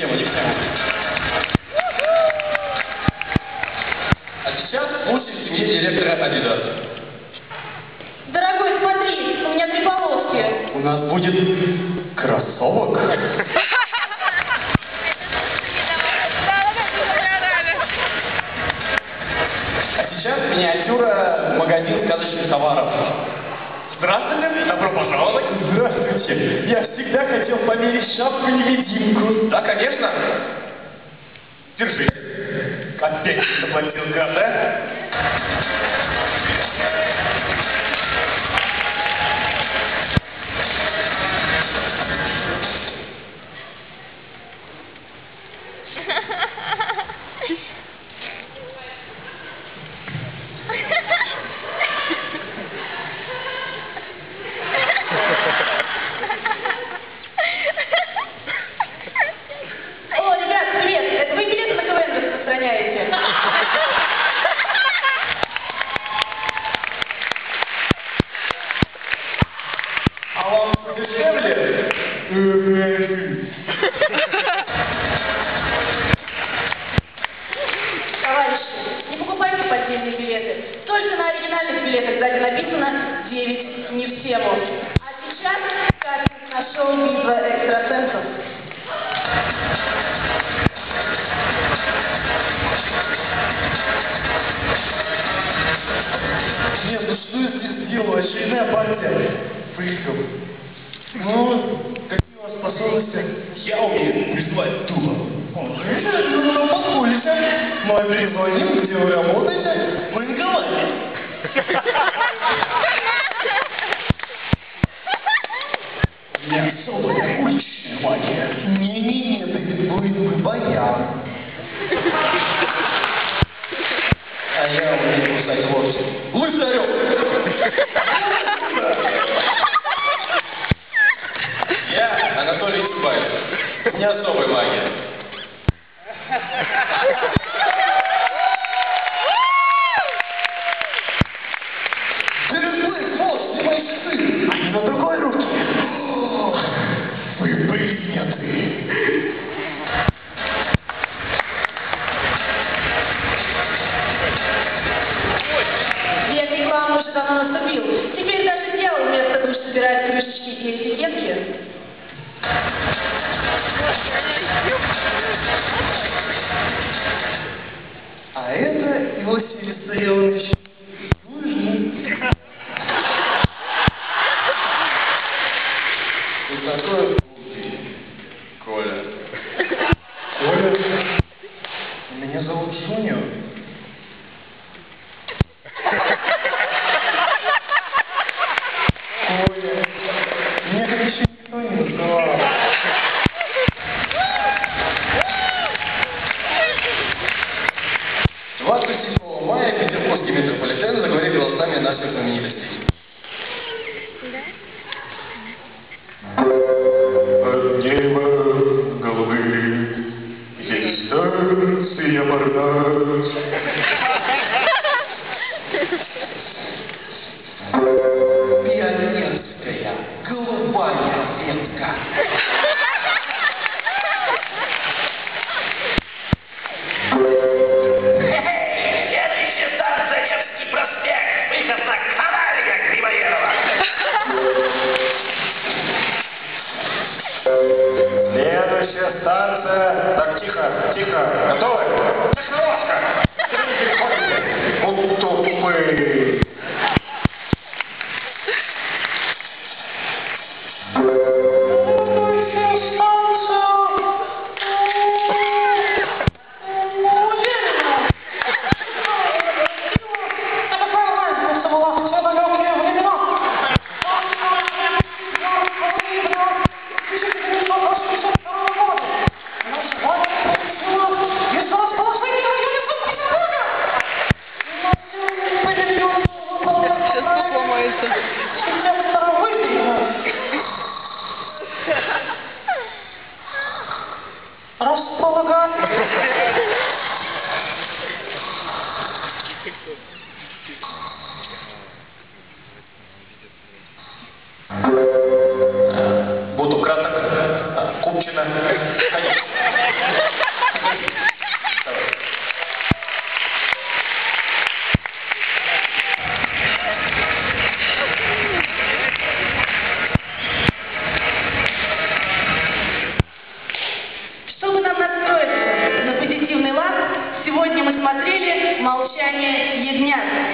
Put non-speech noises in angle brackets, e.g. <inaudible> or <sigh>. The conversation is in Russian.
девочек. А сейчас будем семьи директора Адидас. Дорогой, смотри, у меня три полоски. У нас будет кроссовок. А сейчас миниатюра магазин сказочных товаров. Здравствуйте, добро пожаловать. Здравствуйте. Я всегда хотел шапку-невидимку. Да, конечно. Держи. Опять заплатил гад, да? Билетах сзади написано 9 не в тему. А сейчас кастинг на шоу «Битва экстрасенсов». Нет, ну что я здесь делаю? Очередная партия фриков. Ну, какие у вас способности? Я умею призывать духа. Ну, подходите. Мы перезвоним, где вы работаете, в военкомате. <laughs> У меня магия. Не-не-не, будет баян. А я умею кусать хвост. Лысарев! Я Анатолий Чубайс. Не особая магия. Переплыть хвост! Они на другой руке. Уже давно наступил. Теперь даже дьявол вместо душ собирает крышечки и этикетки. А это Иосиф Виссарионович 听见了